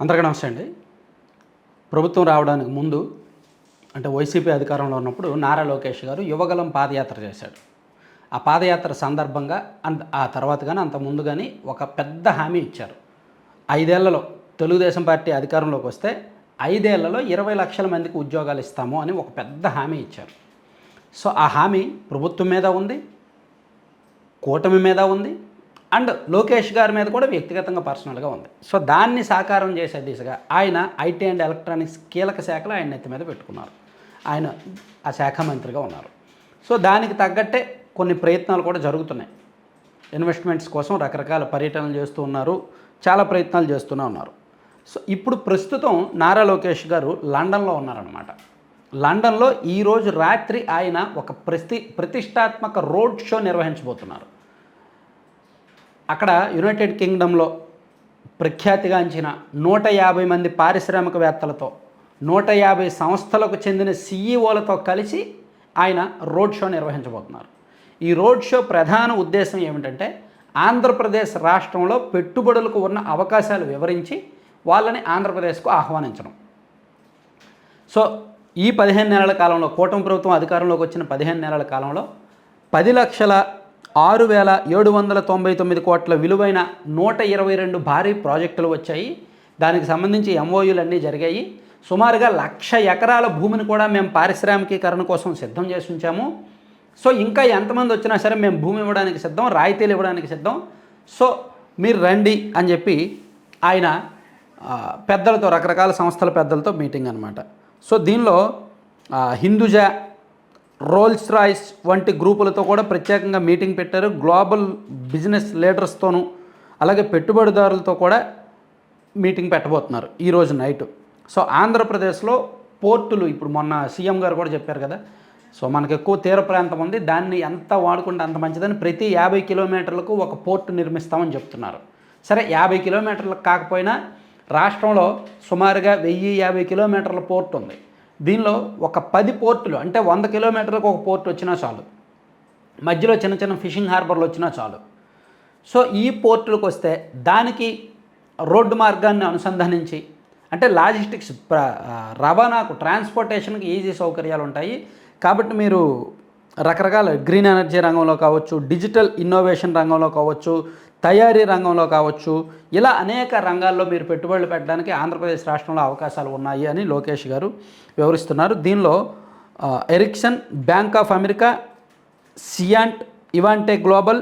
అందరికీ నమస్తే అండి. ప్రభుత్వం రావడానికి ముందు అంటే వైసీపీ అధికారంలో ఉన్నప్పుడు నారా లోకేష్ గారు యువగలం పాదయాత్ర చేశాడు. ఆ పాదయాత్ర సందర్భంగా అంత ఆ తర్వాత కానీ అంత ముందు కానీ ఒక పెద్ద హామీ ఇచ్చారు. ఐదేళ్ళలో తెలుగుదేశం పార్టీ అధికారంలోకి వస్తే ఐదేళ్ళలో ఇరవై లక్షల మందికి ఉద్యోగాలు ఇస్తాము అని ఒక పెద్ద హామీ ఇచ్చారు. సో ఆ హామీ ప్రభుత్వం మీద ఉంది కూటమి మీద ఉంది అండ్ లోకేష్ గారి మీద కూడా వ్యక్తిగతంగా పర్సనల్గా ఉంది. సో దాన్ని సాకారం చేసే దిశగా ఆయన ఐటీ అండ్ ఎలక్ట్రానిక్స్ కీలక శాఖలు ఆయన నెత్తి మీద పెట్టుకున్నారు. ఆయన ఆ శాఖ మంత్రిగా ఉన్నారు. సో దానికి తగ్గట్టే కొన్ని ప్రయత్నాలు కూడా జరుగుతున్నాయి. ఇన్వెస్ట్మెంట్స్ కోసం రకరకాల పర్యటనలు చేస్తూ ఉన్నారు. చాలా ప్రయత్నాలు చేస్తూనే ఉన్నారు. సో ఇప్పుడు ప్రస్తుతం నారా లోకేష్ గారు లండన్లో ఉన్నారనమాట లండన్లో ఈరోజు రాత్రి ఆయన ఒక ప్రతి ప్రతిష్టాత్మక రోడ్ షో నిర్వహించబోతున్నారు. అక్కడ యునైటెడ్ కింగ్డంలో ప్రఖ్యాతిగాంచిన నూట యాభై మంది పారిశ్రామికవేత్తలతో నూట యాభై సంస్థలకు చెందిన సీఈఓలతో కలిసి ఆయన రోడ్ షో నిర్వహించబోతున్నారు. ఈ రోడ్ షో ప్రధాన ఉద్దేశం ఏమిటంటే ఆంధ్రప్రదేశ్ రాష్ట్రంలో పెట్టుబడులకు ఉన్న అవకాశాలు వివరించి వాళ్ళని ఆంధ్రప్రదేశ్కు ఆహ్వానించడం. సో ఈ పదిహేను నెలల కాలంలో కూటమి ప్రభుత్వం అధికారంలోకి వచ్చిన పదిహేను నెలల కాలంలో పది లక్షల ఆరు వేల ఏడు వందల తొంభై తొమ్మిది కోట్ల విలువైన నూట ఇరవై రెండు భారీ ప్రాజెక్టులు వచ్చాయి. దానికి సంబంధించి ఎంఓయూలు అన్నీ జరిగాయి. సుమారుగా లక్ష ఎకరాల భూమిని కూడా మేము పారిశ్రామికీకరణ కోసం సిద్ధం చేసి ఉంచాము. సో ఇంకా ఎంతమంది వచ్చినా సరే మేము భూమి ఇవ్వడానికి సిద్ధం రాయితీలు ఇవ్వడానికి సిద్ధం. సో మీరు రండి అని చెప్పి ఆయన పెద్దలతో రకరకాల సంస్థల పెద్దలతో మీటింగ్ అనమాట సో దీనిలో హిందూజా రోల్స్ రాయిస్ వంటి గ్రూపులతో కూడా ప్రత్యేకంగా మీటింగ్ పెట్టారు. గ్లోబల్ బిజినెస్ లీడర్స్తోనూ అలాగే పెట్టుబడిదారులతో కూడా మీటింగ్ పెట్టబోతున్నారు ఈరోజు నైట్. సో ఆంధ్రప్రదేశ్లో పోర్టులు ఇప్పుడు మొన్న సీఎం గారు కూడా చెప్పారు కదా సో మనకు ఎక్కువ తీర ప్రాంతం ఉంది. దాన్ని ఎంత వాడుకుంటే అంత మంచిదని ప్రతి యాభై కిలోమీటర్లకు ఒక పోర్టు నిర్మిస్తామని చెప్తున్నారు. సరే యాభై కిలోమీటర్లకు కాకపోయినా రాష్ట్రంలో సుమారుగా వెయ్యి యాభై కిలోమీటర్ల పోర్ట్ ఉంది. దీనిలో ఒక పది పోర్టులు అంటే వంద కిలోమీటర్లకు ఒక పోర్ట్ వచ్చినా చాలు. మధ్యలో చిన్న చిన్న ఫిషింగ్ హార్బర్లు వచ్చినా చాలు. సో ఈ పోర్టులకు వస్తే దానికి రోడ్డు మార్గాన్ని అనుసంధానించి అంటే లాజిస్టిక్స్ ప్ర రవాణాకు ట్రాన్స్పోర్టేషన్కి ఈజీ సౌకర్యాలు ఉంటాయి. కాబట్టి మీరు రకరకాల గ్రీన్ ఎనర్జీ రంగంలో కావచ్చు డిజిటల్ ఇన్నోవేషన్ రంగంలో కావచ్చు తయారీ రంగంలో కావచ్చు ఇలా అనేక రంగాల్లో మీరు పెట్టుబడులు పెట్టడానికి ఆంధ్రప్రదేశ్ రాష్ట్రంలో అవకాశాలు ఉన్నాయి అని లోకేష్ గారు వివరిస్తున్నారు. దీనిలో Ericsson bank of America Cyient Ivanti global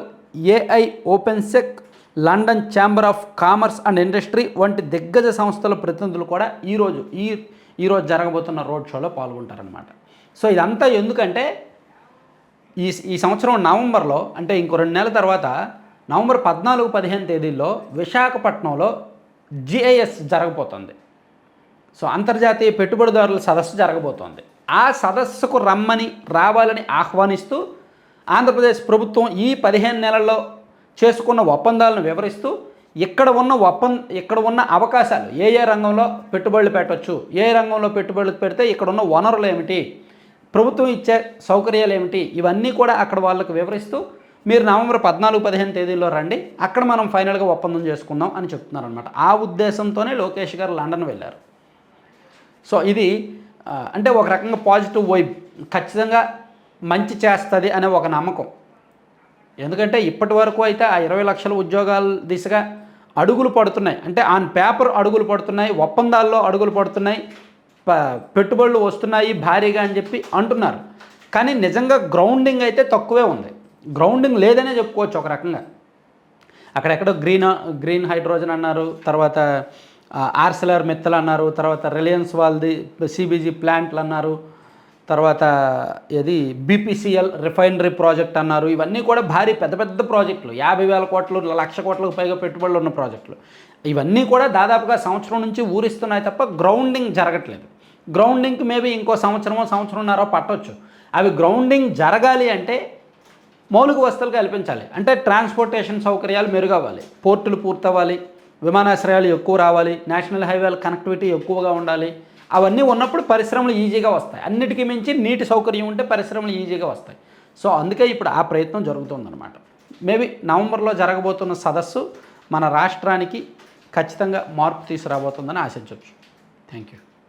AI Opensec London chamber of commerce and industry వంటి దిగ్గజ సంస్థల ప్రతినిధులు కూడా ఈరోజు ఈ ఈరోజు జరగబోతున్న రోడ్ షోలో పాల్గొంటారనమాట సో ఇదంతా ఎందుకంటే ఈ ఈ సంవత్సరం నవంబర్లో అంటే ఇంకో రెండు నెలల తర్వాత నవంబర్ పద్నాలుగు పదిహేను తేదీల్లో విశాఖపట్నంలో జిఐఎస్ జరగబోతుంది. సో అంతర్జాతీయ పెట్టుబడిదారుల సదస్సు జరగబోతోంది. ఆ సదస్సుకు రమ్మని రావాలని ఆహ్వానిస్తూ ఆంధ్రప్రదేశ్ ప్రభుత్వం ఈ పదిహేను నెలల్లో చేసుకున్న ఒప్పందాలను వివరిస్తూ ఇక్కడ ఉన్న ఒప్పంద ఇక్కడ ఉన్న అవకాశాలు ఏ ఏ రంగంలో పెట్టుబడులు పెట్టవచ్చు ఏ రంగంలో పెట్టుబడులు పెడితే ఇక్కడ ఉన్న వనరులు ఏమిటి ప్రభుత్వం ఇచ్చే సౌకర్యాలు ఏమిటి ఇవన్నీ కూడా అక్కడ వాళ్ళకు వివరిస్తూ మీరు నవంబర్ పద్నాలుగు పదిహేను తేదీల్లో రండి. అక్కడ మనం ఫైనల్గా ఒప్పందం చేసుకుందాం అని చెప్తున్నారనమాట ఆ ఉద్దేశంతోనే లోకేష్ గారు లండన్ వెళ్ళారు. సో ఇది అంటే ఒక రకంగా పాజిటివ్ వైబ్. ఖచ్చితంగా మంచి చేస్తుంది అనే ఒక నమ్మకం. ఎందుకంటే ఇప్పటి వరకు అయితే ఆ ఇరవై లక్షల ఉద్యోగాల దిశగా అడుగులు పడుతున్నాయి. అంటే ఆన్ పేపర్ అడుగులు పడుతున్నాయి ఒప్పందాల్లో అడుగులు పడుతున్నాయి ప- పెట్టుబడులు వస్తున్నాయి భారీగా అని చెప్పి అంటున్నారు. కానీ నిజంగా గ్రౌండింగ్ అయితే తక్కువే ఉంది. గ్రౌండింగ్ లేదనే చెప్పుకోవచ్చు ఒక రకంగా. అక్కడెక్కడో గ్రీన్ గ్రీన్ హైడ్రోజన్ అన్నారు తర్వాత ఆర్సెలర్ మెత్తలు అన్నారు తర్వాత రిలయన్స్ వాళ్ళది సిబిజీ ప్లాంట్లు అన్నారు తర్వాత ఏది బీపీసీఎల్ రిఫైనరీ ప్రాజెక్ట్ అన్నారు ఇవన్నీ కూడా భారీ పెద్ద పెద్ద ప్రాజెక్టులు. యాభై వేల కోట్లు లక్ష కోట్లకు పైగా పెట్టుబడులు ఉన్న ప్రాజెక్టులు. ఇవన్నీ కూడా దాదాపుగా సంవత్సరం నుంచి ఊరిస్తున్నాయి తప్ప గ్రౌండింగ్ జరగట్లేదు. గ్రౌండింగ్కి మేబీ ఇంకో సంవత్సరమో సంవత్సరంన్నర పట్టవచ్చు అవి గ్రౌండింగ్ జరగాలి అంటే మౌలిక వసతులు కల్పించాలి. అంటే ట్రాన్స్పోర్టేషన్ సౌకర్యాలు మెరుగవ్వాలి. పోర్టులు పూర్తవ్వాలి. విమానాశ్రయాలు ఎక్కువ రావాలి. నేషనల్ హైవేల కనెక్టివిటీ ఎక్కువగా ఉండాలి. అవన్నీ ఉన్నప్పుడు పరిశ్రమలు ఈజీగా వస్తాయి. అన్నిటికీ మించి నీటి సౌకర్యం ఉంటే పరిశ్రమలు ఈజీగా వస్తాయి. సో అందుకే ఇప్పుడు ఆ ప్రయత్నం జరుగుతుందన్నమాట. మేబీ నవంబర్లో జరగబోతున్న సదస్సు మన రాష్ట్రానికి ఖచ్చితంగా మార్పు తీసుకురాబోతుందని ఆశించవచ్చు థ్యాంక్ యూ.